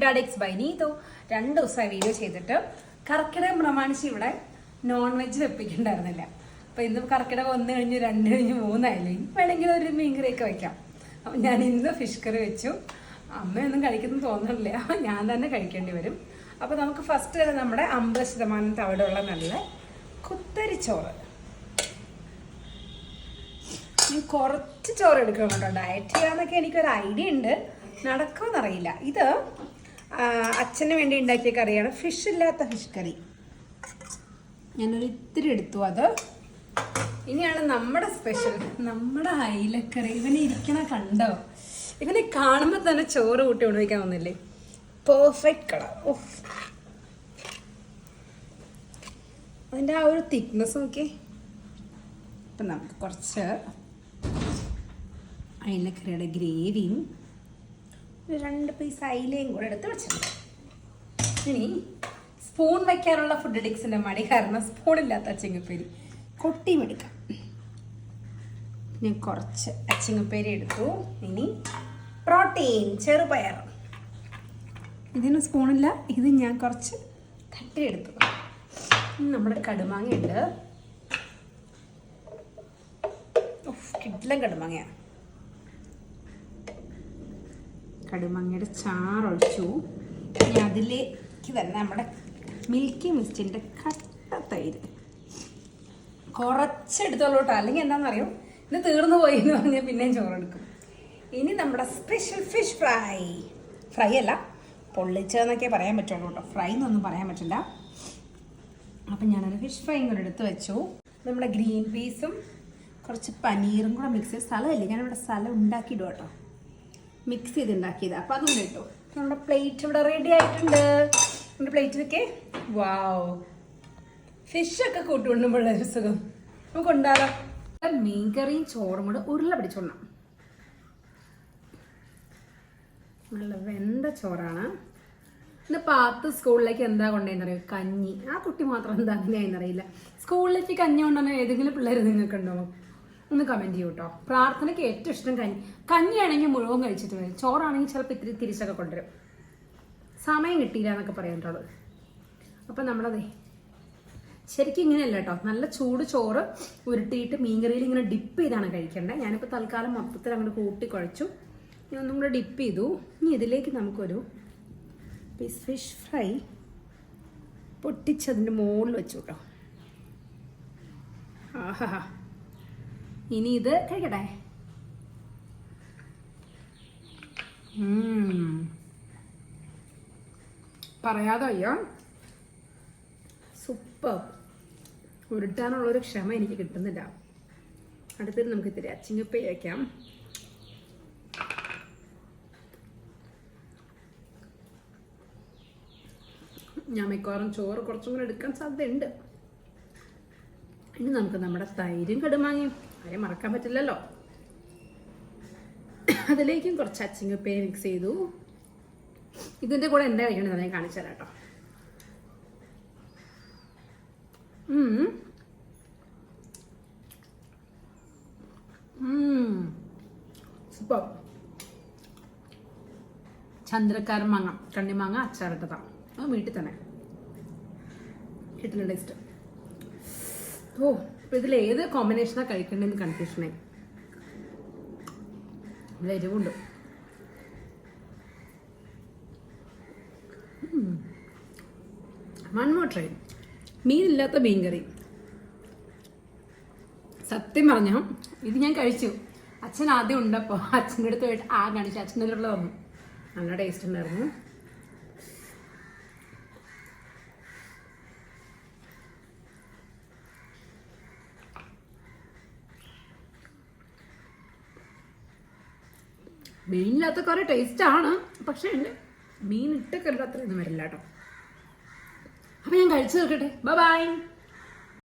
Food addicts by Neethu രണ്ട് ദിവസമായി video ചെയ്തിട്ട് കർക്കിടകം പ്രമാണിച്ച് ഇവിടെ നോൺ വെജ് വെപ്പിക്കണ്ടായിരുന്നില്ല അപ്പൊ ഇന്ന് കർക്കിടകം ഒന്ന് കഴിഞ്ഞ് രണ്ട് കഴിഞ്ഞ് മൂന്നായില്ലേ? വേണമെങ്കിൽ ഒരു മീൻ കറിയൊക്കെ വെക്കാം. അപ്പൊ ഞാൻ ഇന്ന് ഫിഷ് കറി വെച്ചു. അമ്മയൊന്നും കഴിക്കുന്നു തോന്നുന്നില്ല. ഞാൻ തന്നെ കഴിക്കേണ്ടി വരും. അപ്പൊ നമുക്ക് ഫസ്റ്റ് തന്നെ നമ്മുടെ അമ്പത് ശതമാനം തവിടുള്ള നല്ല കുത്തരിച്ചോറ്. കുറച്ച് ചോറ് എടുക്കണം ഡയറ്റ് ചെയ്യാന്നൊക്കെ എനിക്കൊരു ഐഡിയ ഉണ്ട്. നടക്കുമെന്നറിയില്ല ഇത് അച്ഛന് വേണ്ടി ഉണ്ടാക്കിയ കറിയാണ് ഫിഷ് ഇല്ലാത്ത ഫിഷ് കറി. ഞാനൊരു ഇത്തിരി എടുത്തു അത്. ഇനിയാണ് നമ്മുടെ സ്പെഷ്യൽ നമ്മുടെ അയിലക്കറി. ഇവനെ ഇരിക്കണ കണ്ടോ? ഇവനെ കാണുമ്പോൾ തന്നെ ചോറ് കൂട്ടി ഉണവിക്കാൻ വന്നില്ലേ? Perfect colour. അതിന്റെ ആ ഒരു തിക്നെസ് നോക്കി അപ്പം നമുക്ക് കുറച്ച് അയിലക്കറിയുടെ ഗ്രേവിയും രണ്ട് പീസ് അയിലയും കൂടെ എടുത്ത് വെച്ചിട്ടുണ്ട്. ഇനി സ്പൂൺ വയ്ക്കാനുള്ള ഫുഡ് ഡിക്സിന്റെ മടി കാരണം സ്പൂൺ ഇല്ലാത്ത അച്ചിങ്ങപ്പേരി. കൊട്ടിയും എടുക്കാം ഞാൻ കുറച്ച് അച്ചിങ്ങപ്പേരി എടുത്തു. ഇനി പ്രോട്ടീൻ ചെറുപയർ. ഇതിന് സ്പൂണില്ല ഇത് ഞാൻ കുറച്ച് തട്ടി എടുത്തു. നമ്മുടെ കടുമാങ്ങയുണ്ട്. കിടിലൻ കടുമാങ്ങയാണ് കടുമാങ്ങയുടെ ചാറൊഴിച്ചു. ഇനി അതിലേക്ക് തന്നെ നമ്മുടെ മിൽക്കി മിസ്റ്റിന്റെ കട്ട തൈര്. കുറച്ചെടുത്തോളൂട്ടോ അല്ലെങ്കിൽ എന്താണെന്നറിയോ ഇന്ന് തീർന്നു പോയി എന്ന് പറഞ്ഞാൽ പിന്നെയും ചോറെടുക്കും. ഇനി നമ്മുടെ സ്പെഷ്യൽ ഫിഷ് ഫ്രൈ ഫ്രൈ അല്ല പൊള്ളിച്ചതെന്നൊക്കെ പറയാൻ പറ്റുള്ളൂ കേട്ടോ. ഫ്രൈ എന്നൊന്നും പറയാൻ പറ്റില്ല. അപ്പം ഞാനൊരു ഫിഷ് ഫ്രൈയും കൂടെ എടുത്ത് വെച്ചു. നമ്മുടെ ഗ്രീൻ പീസും കുറച്ച് പനീറും കൂടെ മിക്സ് ചെയ്ത് സ്ഥലമല്ലേ? ഞാനിവിടെ സ്ഥലം ഉണ്ടാക്കിയിടും കേട്ടോ. മിക്സ് ചെയ്ത് ഉണ്ടാക്കിയത് അപ്പൊ അതും കേട്ടോ ഇട്ടു. നമ്മുടെ പ്ലേറ്റ് ഇവിടെ റെഡി ആയിട്ടുണ്ട്. നമ്മുടെ പ്ലേറ്റിലൊക്കെ വാവ് ഫിഷൊക്കെ കൂട്ടുകൊണ്ടുമ്പോൾ ഒരു സുഖം. നമുക്ക് മീൻ മീൻകറിയും ചോറും കൂടെ ഉരുള പിടിച്ചോണം നല്ല വെന്ത ചോറാണ്. ഇന്ന് പാത്ത് സ്കൂളിലേക്ക് എന്താ കൊണ്ടുപോയെന്നറിയോ? കഞ്ഞി. ആ കുട്ടി മാത്രം എന്താ അങ്ങനെയാണെന്നറിയില്ല സ്കൂളിലേക്ക് കഞ്ഞി കൊണ്ടുവന്ന ഏതെങ്കിലും പിള്ളേർ നിങ്ങൾക്ക് ഉണ്ടോ ഒന്ന് കമന്റ് ചെയ്യൂ കേട്ടോ പ്രാർത്ഥനയ്ക്ക് ഏറ്റവും ഇഷ്ടം കഞ്ഞി. കഞ്ഞിയാണെങ്കിൽ മുഴുവൻ കഴിച്ചിട്ട് വരും ചോറാണെങ്കിൽ ചിലപ്പോൾ ഇത്തിരി തിരിച്ചൊക്കെ കൊണ്ടുവരും. സമയം കിട്ടിയില്ല എന്നൊക്കെ പറയാനുള്ളത് അപ്പം നമ്മളതേ ശരിക്കും ഇങ്ങനെയല്ല കേട്ടോ. നല്ല ചൂട് ചോറ് ഉരുട്ടിയിട്ട് മീൻകറിയിൽ ഇങ്ങനെ ഡിപ്പ് ചെയ്താണ് കഴിക്കേണ്ടത്. ഞാനിപ്പോൾ തൽക്കാലം മൊത്തത്തിൽ അങ്ങോട്ട് കൂട്ടി കുഴച്ചു. ഇനി ഒന്നും കൂടെ ഡിപ്പ് ചെയ്തു. ഇനി ഇതിലേക്ക് നമുക്കൊരു പീസ് ഫിഷ് ഫ്രൈ പൊട്ടിച്ചതിന്റെ മുകളിൽ വെച്ചു കേട്ടോ ആഹാ. ഇനി ഇത് കഴിക്കട്ടെ. പറയാതെ അയ്യോ സൂപ്പർ. ഉരുട്ടാനുള്ളൊരു ക്ഷമ എനിക്ക് കിട്ടുന്നില്ല. അടുത്തത് നമുക്ക് ഇത്തിരി അച്ചിങ്ങപ്പേ വയ്ക്കാം ഞാൻ മിക്കവാറും ചോറ് കുറച്ചും കൂടെ എടുക്കാൻ സാധ്യതയുണ്ട്. ഇനി നമുക്ക് നമ്മുടെ തൈരും കടുമാങ്ങയും ആരെയും മറക്കാൻ പറ്റില്ലല്ലോ. അതിലേക്കും കുറച്ച് അച്ചിങ്ങപ്പേ മിക്സ് ചെയ്തു. ഇതിന്റെ കൂടെ എന്താ കഴിക്കണമെന്ന് ഞാൻ കാണിച്ചു തരാം കേട്ടോ. സൂപ്പർ. ചന്ദ്രക്കാരൻ മാങ്ങ കണ്ണിമാങ്ങ അച്ചാറിട്ടതാണ് വീട്ടിൽ തന്നെ. കിട്ടുന്ന ടേസ്റ്റ് ഓ ഇപ്പൊ ഇതിൽ ഏത് കോമ്പിനേഷനാണ് കഴിക്കേണ്ടതെന്ന് കൺഫ്യൂഷനായി ഇവിടെ എരിവുണ്ട്. വൺ മോർ ട്രൈ മീനില്ലാത്ത മീൻ കറി സത്യം പറഞ്ഞു ഇത് ഞാൻ കഴിച്ചു. അച്ഛൻ ആദ്യം ഉണ്ടപ്പോൾ അച്ഛന്റെ അടുത്ത് പോയിട്ട് ആ കാണിച്ചു അച്ഛന്റെ ഉള്ള വന്നു. നല്ല ടേസ്റ്റ് ഉണ്ടായിരുന്നു. മീനില്ലാത്ത കുറെ ടേസ്റ്റ് ആണ്. പക്ഷേ എന്റെ മീൻ ഇട്ട കറി അത്രയൊന്നും വരില്ല കേട്ടോ. അപ്പം ഞാൻ കഴിച്ചു നോക്കട്ടെ. ബൈ